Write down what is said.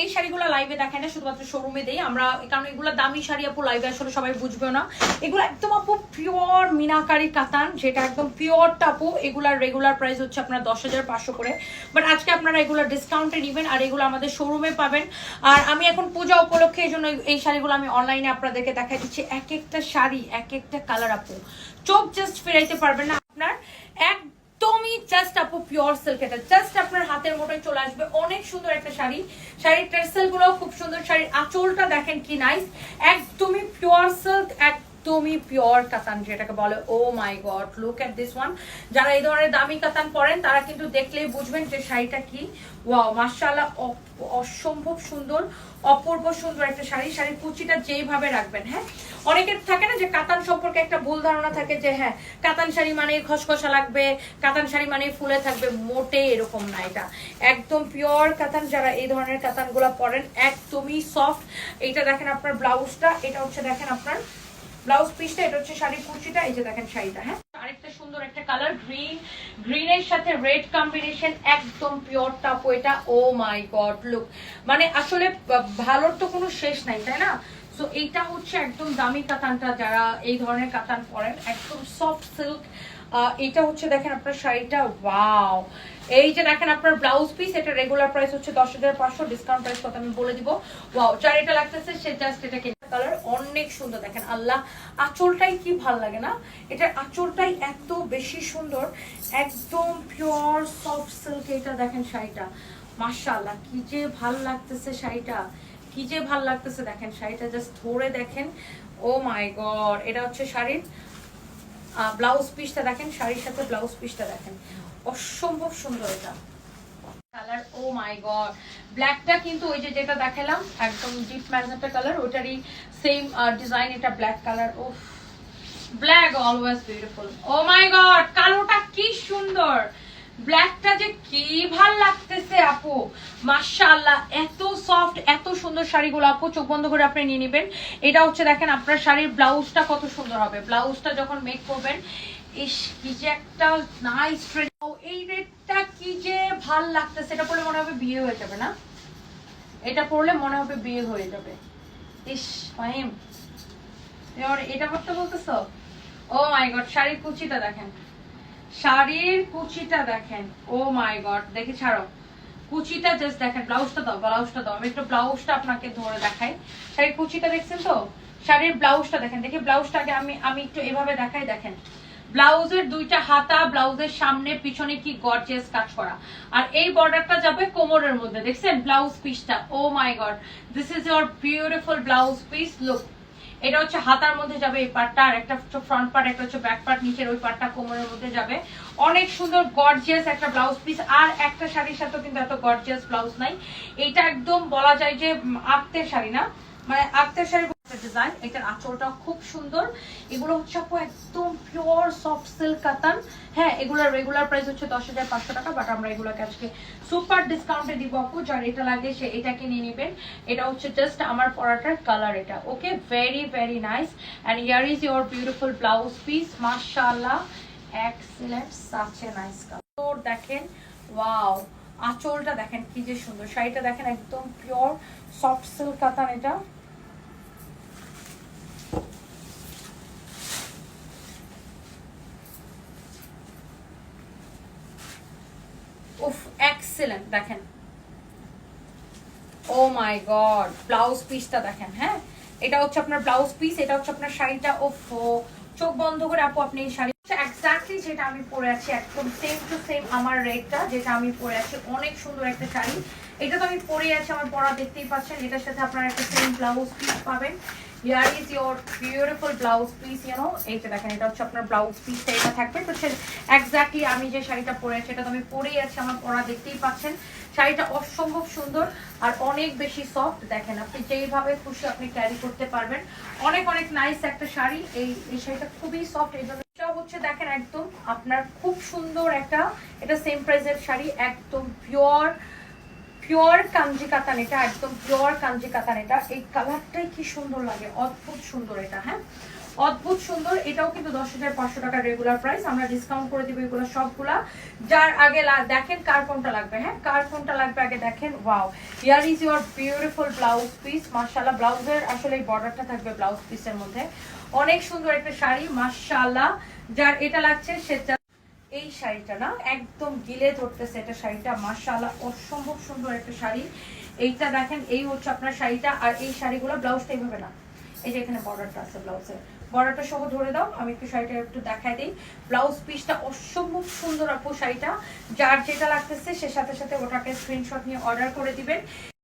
এই শাড়িগুলো লাইভে দেখেন না, শুধুমাত্র শোরুমে দেই। আমরা কারণ এগুলো দামি শাড়ি আপু লাইভে আসলে সবাই বুঝবে না। এগুলো একদম আপু পিওর মিনাকারি কাতান, যেটা একদম পিওর টাপু এগুলার রেগুলার প্রাইস হচ্ছে আপনার দশ হাজার পাঁচশো করে। বাট আজকে আপনারা এগুলো ডিসকাউন্টে নেবেন আর এগুলো আমাদের শোরুমে পাবেন। আর আমি এখন পূজা উপলক্ষে এই জন্য এই শাড়িগুলো আমি অনলাইনে আপনাদেরকে দেখাই দিচ্ছি। এক একটা শাড়ি, এক একটা কালার আপু। চোখ জাস্ট ফেরাইতে পারবেন না আপনার। একদমই জাস্ট আপু পিওর সিল্ক এটা। জাস্ট আপনার হাতের মোটায় চলে আসবে। অনেক সুন্দর একটা শাড়ি। শাড়ির টেসেলগুলো খুব সুন্দর। শাড়ির আঁচলটা দেখেন কি নাইস একদমই পিওর সিল্ক একদমই পিওর কাতান, যেটাকে বলে ও my God look at this one যারা এই ধরনের দামি কাতান পরেন, তারা কিন্তু দেখলেই বুঝবেন যে শাড়িটা কি। ওয়াও মার্শাল্লাহ অসম্ভব সুন্দর, অপূর্ব সুন্দর একটা শাড়ি। শাড়ির কুচিটা যেইভাবে রাখবেন হ্যাঁ? অনেকের থাকে না যে কাতান সম্পর্কে একটা ভুল ধারণা থাকে যে হ্যাঁ কাতান শাড়ি মানে খসখসা লাগবে, কাতান শাড়ি মানে ফুলে থাকবে। মোটে এরকম না এটা। একদম পিওর কাতান যারা এই ধরনের কাতানগুলো পরেন, একদমই সফট এইটা দেখেন আপনার ব্লাউজটা এটা হচ্ছে দেখেন আপনার ব্লাউজ পিসটা, এটা হচ্ছে শাড়ির কুচিটা এই যে দেখেন শাড়িটা হ্যাঁ? আরেকটা সুন্দর একটা কালার গ্রিন গ্রিনের সাথে রেড কম্বিনেশন একদম পিওর টাপ এটা। ও মাই গড লুক মানে আসলে ভালোর তো কোনো শেষ নাই, তাই না? সো এইটা হচ্ছে একদম দামি কাতানটা, যারা এই ধরনের কাতান পরেন, একদম সফট সিল্ক এটা হচ্ছে দেখেন আপনার শাড়িটা ওয়াও এই যে দেখেন আপনার ব্লাউজ পিস এটা রেগুলার প্রাইস হচ্ছে দশ হাজার পাঁচশো ডিসকাউন্ট প্রাইস কত আমি বলে দিব। ওয়াও যার এটা লাগতেছে, সে জাস্ট এটা কিনে কালার অনেক সুন্দর দেখেন, আল্লাহ। আঁচলটাই কি ভালো লাগে না? এটার আঁচলটাই এত বেশি সুন্দর, একদম পিওর সফট সিল্ক এটা দেখেন শাড়িটা। কি যে ভালো লাগতেছে শাড়িটা, কি যে ভালো লাগতেছে দেখেন শাড়িটা জাস্ট ধরে দেখেন। ও মাই গড, এটা হচ্ছে শাড়ির ব্লাউজ পিসটা দেখেন, শাড়ির সাথে ব্লাউজ পিসটা দেখেন। অসম্ভব সুন্দর এটা। Colour, oh my God. ব্ল্যাকটা কিন্তু ওই যেটা দেখালাম, একদম ডিপ ম্যাজেন্টা কালার, ওটারই সেম ডিজাইন এটা black colour. Oh black always beautiful oh my God, কালোটা কি সুন্দর। ব্ল্যাকটা যে কি ভালো লাগতেছে, আপু। মাশাআল্লাহ, এত সফট এত সুন্দর শাড়িগুলো, আপু। চোখ বন্ধ করে আপনি নিয়ে নেবেন। এটা হচ্ছে, দেখেন, আপনার শাড়ির ব্লাউজটা কত সুন্দর হবে। ব্লাউজটা যখন মেক করবেন ইস, কি যে একটা নাইস এই রেটটা কি যে ভালো লাগতেছে, এটা পরলে মনে হবে বিয়ে হয়ে যাবে না? এটা পরলে মনে হবে বিয়ে হয়ে যাবে। ইস, ফাহিম, এবার এটা করতে বলতেছো? ও মাই গড শাড়ির কুচিটা দেখেন। শাড়ির কুচিটা দেখেন। ও মাই গড দেখে ছাড়ো। কুচিটা জাস্ট দেখেন, ব্লাউজটা দাও ব্লাউজটা দাও। আমি একটু ব্লাউজটা আপনাকে ধরে দেখাই। শাড়ির কুচিটা দেখছেন তো? শাড়ির ব্লাউজটা দেখেন। দেখি ব্লাউজটা আগে আমি আমি একটু এভাবে দেখাই, দেখেন। ব্লাউজের দুইটা হাতা, ব্লাউজের সামনে, পিছনে কি গর্জিয়াস কাজ করা। আর এই বর্ডারটা যাবে কোমরের মধ্যে, দেখছেন? ব্লাউজ পিসটা ও my God this is your beautiful blouse piece look এটা হচ্ছে হাতার মধ্যে যাবে এই পার্টটা আর একটা হচ্ছে ফ্রন্ট পার্ট একটা হচ্ছে ব্যাক পার্ট নিচের ওই পার্টটা কোমরের মধ্যে যাবে। অনেক সুন্দর গর্জিয়াস একটা ব্লাউজ পিস আর একটা শাড়ির সাথে কিন্তু এত গর্জিয়াস ব্লাউজ নাই। এটা একদম বলা যায় যে আক্তের শাড়ি না? মানে আক্তের শাড়ি ডিজাইন এটার আঁচলটা খুব সুন্দর। এগুলো হচ্ছে আপু একদম পিওর সফট সিল্ক কাতান হ্যাঁ এগুলোর রেগুলার প্রাইস হচ্ছে দশ হাজার পাঁচশো টাকা বাট আমরা এগুলোকে আজকে সুপার ডিসকাউন্টে দিব আপু। যার এটা লাগে সে এটাকে নিয়ে নেবেন। এটা হচ্ছে জাস্ট আমার পরাটার কালার এটা okay very very nice and here is your beautiful blouse piece মাশাআল্লাহ এক্সিলেন্ট সাচ নাইস কালার দেখেন ওয়াও আঁচলটা দেখেন কি যে সুন্দর। শাড়িটা দেখেন একদম পিওর সফট সিল্ক কাতান এটা। এক্সেলেন্ট দেখেন। ও মাই গড ব্লাউজ পিসটা দেখেন হ্যাঁ? এটা হচ্ছে আপনার ব্লাউজ পিস এটা হচ্ছে আপনার শাড়িটা। ওফ, চোখ বন্ধ করে আপু, আপনি এই শাড়ি এক্স্যাক্টলি যেটা আমি পরে আছি, একদম সেম টু সেম আমার রেটটা, যেটা আমি পরে আছি, অনেক সুন্দর একটা শাড়ি। এটা তো আমি পরে আছি, আমার পরা দেখতেই পাচ্ছেন, এটার সাথে আপনারা একটা সেম ব্লাউজ পিস পাবেন। Here is your beautiful blouse piece you know এইটা দেখেন, এটা হচ্ছে আপনার ব্লাউজ পিসটা এটা থাকবে। তো সে এক্স্যাক্টলি আমি যে শাড়িটা পরে আছি, এটা তো আমি পরেই আছি, আমার পরা দেখতেই পাচ্ছেন। শাড়িটা অসম্ভব সুন্দর আর অনেক বেশি সফট দেখেন, আপনি যেইভাবে খুশি আপনি ক্যারি করতে পারবেন। অনেক অনেক নাইস একটা শাড়ি। এই এই শাড়িটা খুবই সফট এই জন্য হচ্ছে, দেখেন, একদম আপনার খুব সুন্দর একটা, এটা সেম প্রাইসের শাড়ি, একদম পিওর পিওর কাঞ্জি কাতান এটা একদম পিওর কাঞ্জি কাতান এটা এই কালারটাই কি সুন্দর লাগে, অদ্ভুত সুন্দর এটা হ্যাঁ? অদ্ভুত সুন্দর, এটাও কিন্তু দশ হাজার পাঁচশো টাকার রেগুলার প্রাইস আমরা ডিসকাউন্ট করে দিব এগুলো সবগুলা। যার আগে দেখেন কার কোনটা লাগবে হ্যাঁ? কার কোনটা লাগবে আগে দেখেন wow here is your beautiful blouse piece মার্শাল্লাহ ব্লাউজের আসলে এই বর্ডারটা থাকবে ব্লাউজ পিসের মধ্যে। অনেক সুন্দর একটা শাড়ি মার্শাল্লাহ যার এটা লাগছে, সেটা এই শাড়িটা না একদম গিলে ধরতেছে এটা শাড়িটা মার্শাল্লাহ অসম্ভব সুন্দর একটা শাড়ি। এইটা দেখেন, এই হচ্ছে আপনার শাড়িটা, আর এই শাড়িগুলো ব্লাউজটা এইভাবে না। এই যে এখানে বর্ডারটা আছে ব্লাউজের বর্ডারটা সহ ধরে দাও, আমি একটু শাড়িটা একটু দেখাই দিই। ব্লাউজ পিসটা অসম্ভব সুন্দর আপু শাড়িটা। যার যেটা লাগতেছে সে সাথে সাথে ওটাকে স্ক্রিনশট নিয়ে অর্ডার করে দিবেন।